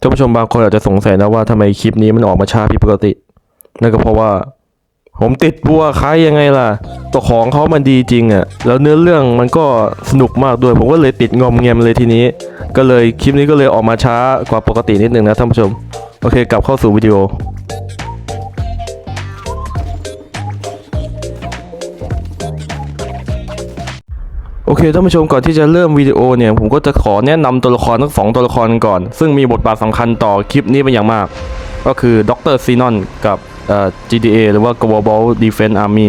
ท่านผู้ชมบางคนอาจจะสงสัยนะว่าทำไมคลิปนี้มันออกมาช้าผิดปกติ นั่นก็เพราะว่า ผมติดบัวคล้ายยังไงล่ะตัวของเขามันดีจริงอะ่ะ แล้วเนื้อเรื่องมันก็สนุกมากด้วย ผมก็เลยติดงอมเงมเลยทีนี้ ก็เลยคลิปนี้ก็เลยออกมาช้ากว่าปกตินิดนึงนะท่านผู้ชม โอเคกลับเข้าสู่วิดีโอ โอเคท่านผู้ชมก่อนที่จะเริ่มวิดีโอเนี่ยผมก็จะขอแนะนำตัวละครทั้งสองตัวละครก่อน ซึ่งมีบทบาทสำคัญต่อคลิปนี้เป็นอย่างมาก ก็คือดรซีนอนกับเอ่อ GTA หรือว่า Global Defense Army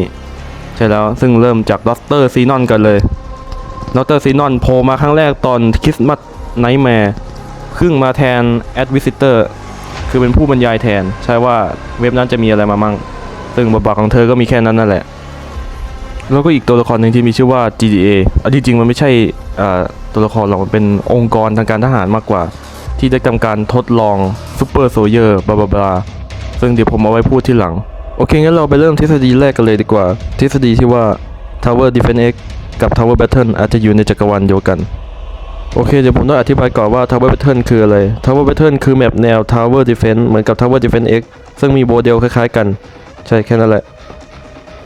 ใช่แล้วซึ่งเริ่มจากดรซีนอนกันเลยดรซีนอนโผล่มาครั้งแรกตอนคริสต์มาสไนท์แมร์ครึ่งมาแทนแอดวิสิเตอร์คือเป็นผู้บรรยายแทน ใช่ว่าเว็บนั้นจะมีอะไรมามั่ง ซึ่งบทบาทของเธอก็มีแค่นั้นนั่นแหละ แล้วก็อีกตัวละครหนึ่งที่มีชื่อว่า GTA อันที่จริงมันไม่ใช่ตัวละครหรอกมันเป็นองค์กรทางการทหารมากกว่า ที่ได้ทำการทดลองซูเปอร์โซเยอร์บลาบลาบลาซึ่งเดี๋ยวผมเอาไว้พูดที่หลัง โอเคงั้นเราไปเริ่มทฤษฎีแรกกันเลยดีกว่า ทฤษฎีที่ว่า Tower Defense X กับ Tower Battle อาจจะอยู่ในจักรวาลเดียวกัน โอเคเดี๋ยวผมต้องอธิบายก่อนว่า Tower Battle คืออะไร Tower Battle คือแมปแนว Tower Defense เหมือนกับ Tower Defense X ซึ่งมีโมเดลคล้ายๆกัน ใช่แค่นั้นแหละ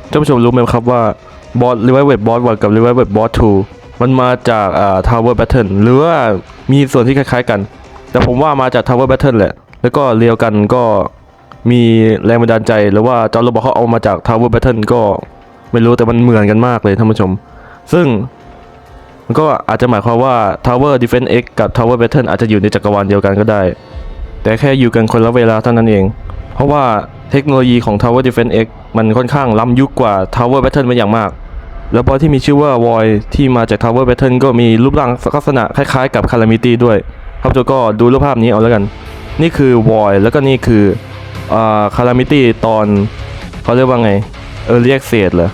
ท่านผู้ชมรู้ไหมครับว่า บอส Revive Boss 1กับ Revive Boss 2มันมาจากอ่า Tower Battle หรือว่ามีส่วนที่คล้ายๆกัน แต่ผมว่ามาจาก Tower Battle แหละ แล้วก็เรียวกันก็มีแรงบันดาลใจหรือว่าจอร์โรบอกเขาเอามาจาก Tower Battle ก็ไม่รู้แต่มันเหมือนกันมากเลยท่านผู้ชม ซึ่งมันก็อาจจะหมายความว่า Tower Defense X กับ Tower Battle อาจจะอยู่ในจักรวาลเดียวกันก็ได้ แต่แค่อยู่กันคนละเวลาเท่านั้นเอง เพราะว่าเทคโนโลยีของ Tower Defense X มันค่อนข้างล้ำยุคกว่า Tower Battle เป็นอย่างมาก แล้วบอสที่มีชื่อว่า Void ที่มาจาก Tower Battle ก็มีรูปร่างลักษณะคล้ายๆกับ Calamity ด้วย ครับโจก็ดูรูปภาพนี้เอาแล้วกัน นี่คือ Void แล้วก็นี่คืออ่า Calamity ตอนเขาเรียกว่าไง Early Access เหรอ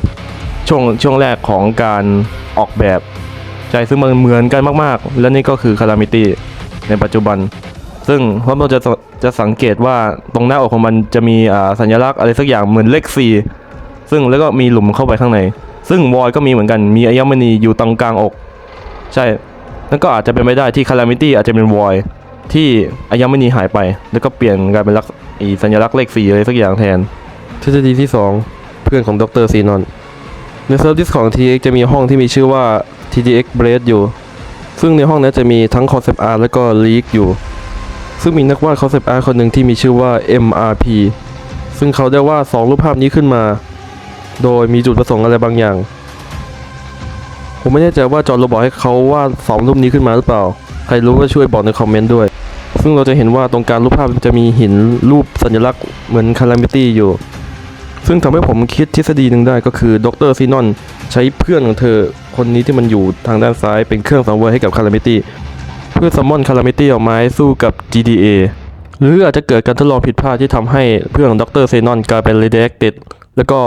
ช่วงช่วงแรกของการออกแบบใช่ซึ่งมันเหมือนกันมากๆ และนี่ก็คือ Calamity ในปัจจุบัน ซึ่งเพราะเราจะจะสังเกตว่าตรงหน้าอกของมันจะมีอ่าสัญลักษณ์อะไรสักอย่างเหมือนเลขสี่ซึ่งแล้วก็มีหลุมเข้าไปข้างใน ซึ่งวอยก็มีเหมือนกันมีอัญมณีอยู่ตรงกลางอก ใช่นั่นก็อาจจะเป็นไปได้ที่คารามิตี้อาจจะเป็นวอยที่อัญมณีหายไป แล้วก็เปลี่ยนกลายเป็นลักอีสัญลักษณ์เลขสี่อะไรสักอย่างแทนทฤษฎีที่ 2 เพื่อนของดรซีนอนในเซิร์ฟดิสของ TX จะมีห้องที่มีชื่อว่า TTX b r a d อยู่ ซึ่งในห้องนั้นจะมีทั้ง Concept Art และก็ Leak อยู่ ซึ่งมีนักวาด Concept Art คนหนึ่งที่มีชื่อว่า MRP ซึ่งเขาได้วาดสองรูปภาพนี้ขึ้นมา โดยมีจุดประสงค์อะไรบางอย่าง ผมไม่แน่ใจว่าจอร์นโรบอกให้เขาวาดสองรูปนี้ขึ้นมาหรือเปล่า ใครรู้ก็ช่วยบอกในคอมเมนต์ด้วย ซึ่งเราจะเห็นว่าตรงกลางรูปภาพจะมีหินรูปสัญลักษณ์เหมือนคารามิตี้อยู่ ซึ่งทำให้ผมคิดทฤษฎีหนึ่งได้ก็คือดรซีนอนใช้เพื่อนของเธอคนนี้ที่มันอยู่ทางด้านซ้ายเป็นเครื่องสังเวยให้กับคารามิตี้เพื่อซัมมอนคารามิตี้ออกมาให้สู้กับ GTA หรืออาจจะเกิดการทดลองผิดพลาดที่ทำให้เพื่อนของดรเซนอนกลายเป็น redirected แล้วก็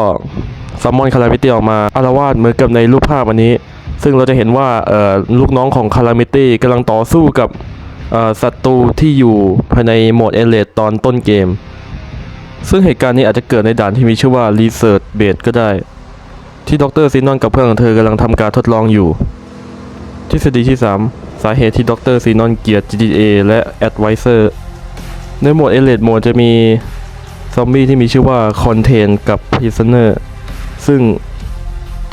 ซัมมอนคารามิตี้ออกมาอารวาสเหมือนกับในรูปภาพอันนี้ ซึ่งเราจะเห็นว่าลูกน้องของคารามิตี้กำลังต่อสู้กับศัตรูที่อยู่ภายในโหมดเอเลตตอนต้นเกม ซึ่งเหตุการณ์นี้อาจจะเกิดในด่านที่มีชื่อว่า Research Base ก็ได้ ที่ดรซีนอนกับเพื่อนของเธอกำลังทำการทดลองอยู่ ทฤษฎีที่ 3 สาเหตุที่ดรซีนอนเกลียด GTA และ Advisor ในโหมด Elite Mode จะมี ซอมบี้ที่มีชื่อว่า Contain กับ Prisoner ซึ่ง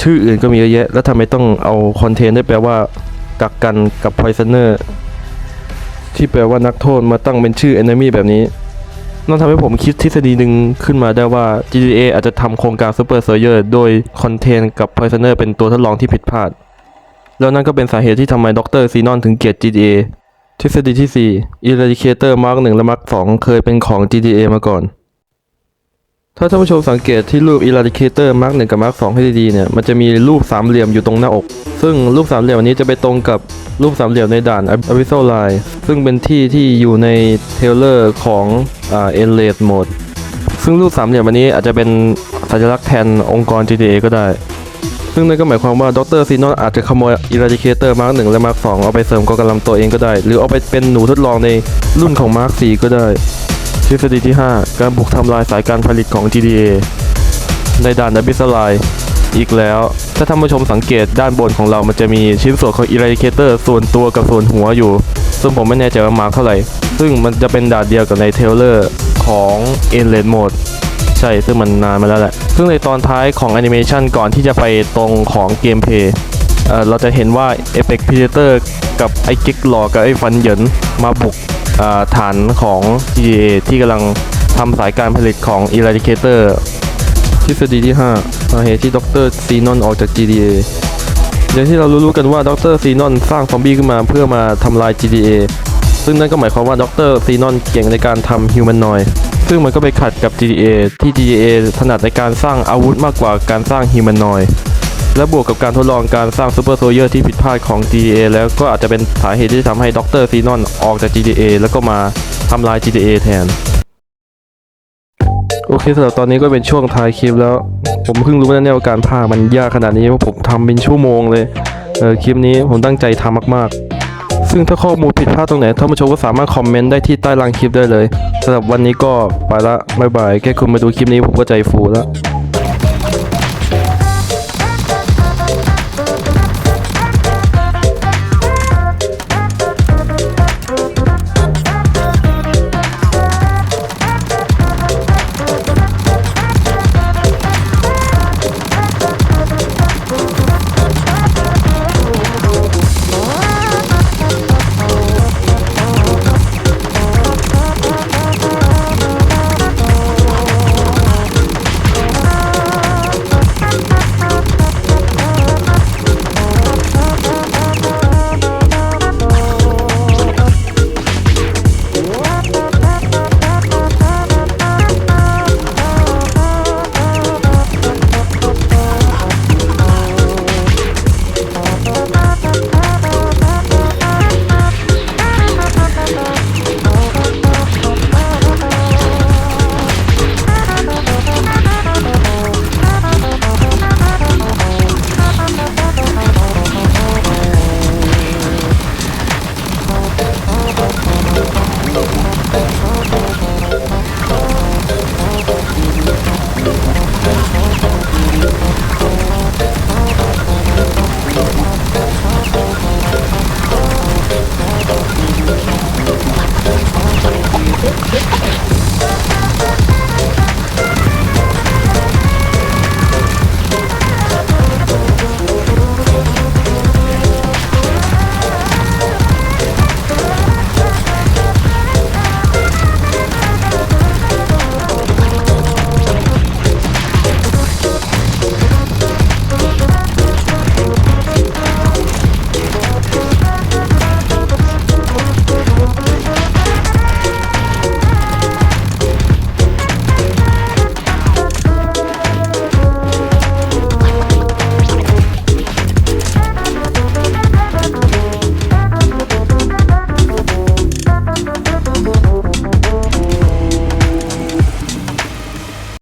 ชื่ออื่นก็มีเยอะแยะ แล้วทำไมต้องเอา Contain ได้แปลว่า กักกันกับ Prisoner ที่แปลว่านักโทษมาตั้งเป็นชื่อ Enemy แบบนี้นั่นทำให้ผมคิดทฤษฎีหนึ่งขึ้นมาได้ว่า GTA อาจจะทำโครงการ Super Soldier โดย Contain กับ Prisoner เป็นตัวทดลองที่ผิดพลาด แล้วนั่นก็เป็นสาเหตุที่ทำไมดรซีนอนถึงเกลียด GTA ทฤษฎีที่ 4 Eradicator Mark 1 และ Mark 2 เคยเป็นของ GTA มาก่อน ถ้าท่านผู้ชมสังเกตที่รูป Eradicator Mark 1กับ Mark 2ให้ดีๆเนี่ยมันจะมีรูปสามเหลี่ยมอยู่ตรงหน้าอก ซึ่งรูปสามเหลี่ยมอันนี้จะไปตรงกับรูปสามเหลี่ยมในด่าน Abyssal Line ซึ่งเป็นที่ที่อยู่ในเทเลอร์ของอ่า Endless Mode ซึ่งรูปสามเหลี่ยมอันนี้อาจจะเป็นสัญลักษณ์แทนองค์กร GTA ก็ได้ ซึ่งนั่นก็หมายความว่าดรซีนอนอาจจะขโมย Eradicator Mark 1 และ Mark 2 เอาไปเสริมกองกำลังตัวเองก็ได้ หรือเอาไปเป็นหนูทดลองในรุ่นของ Mark 4 ก็ได้ ฤษฎีที่ 5 การบุกทำลายสายการผลิตของ GTA ในด่าน Abyss Line อีกแล้ว ถ้าท่านผู้ชมสังเกตด้านบนของเรามันจะมีชิ้นส่วนของ Eradicator ส่วนตัวกับส่วนหัวอยู่ ซึ่งผมไม่แน่ใจว่ามาเท่าไหร่ ซึ่งมันจะเป็นด่านเดียวกับในเทเลอร์ของ e n l a n d Mode ใช่ ซึ่งมันนานมาแล้วแหละ ซึ่งในตอนท้ายของแอนิเมชันก่อนที่จะไปตรงของเกมเพย์เราจะเห็นว่า e p e c Predator กับไอ้กิ๊กหลอกับไอ้ฟันเหยินมาบุก ฐานของ GA ที่กำลังทำสายการผลิตของ Eradicator ทฤษฎีที่5สาเหตุที่ดรซีนอนออกจาก GTA อย่างที่เรารู้ๆกันว่าดรซีนอนสร้างซอมบี้ขึ้นมาเพื่อมาทำลาย GTA ซึ่งนั่นก็หมายความว่าดรซีนอนเก่งในการทำฮิวแมนนอยซึ่งมันก็ไปขัดกับ GTA ที่ GTA ถนัดในการสร้างอาวุธมากกว่าการสร้างฮิวแมนนอย และบวกกับการทดลองการสร้างซูเปอร์โซเยอร์ที่ผิดพลาดของ GTA แล้วก็อาจจะเป็นสาเหตุที่ทำให้ด็อกเตอร์ซีนอนออกจาก GTA แล้วก็มาทำลาย GTA แทน โอเคสำหรับตอนนี้ก็เป็นช่วงท้ายคลิปแล้ว ผมเพิ่งรู้นะเนี่ยว่าการพายมันยากขนาดนี้เพราะผมทำเป็นชั่วโมงเลยเออคลิปนี้ผมตั้งใจทำมากๆ ซึ่งถ้าข้อมูลผิดพลาดตรงไหนท่านผู้ชมก็สามารถคอมเมนต์ได้ที่ใต้ล่างคลิปได้เลยสำหรับวันนี้ก็ไปละบ๊ายบายแค่คุณมาดูคลิปนี้ผมก็ใจฟูแล้ว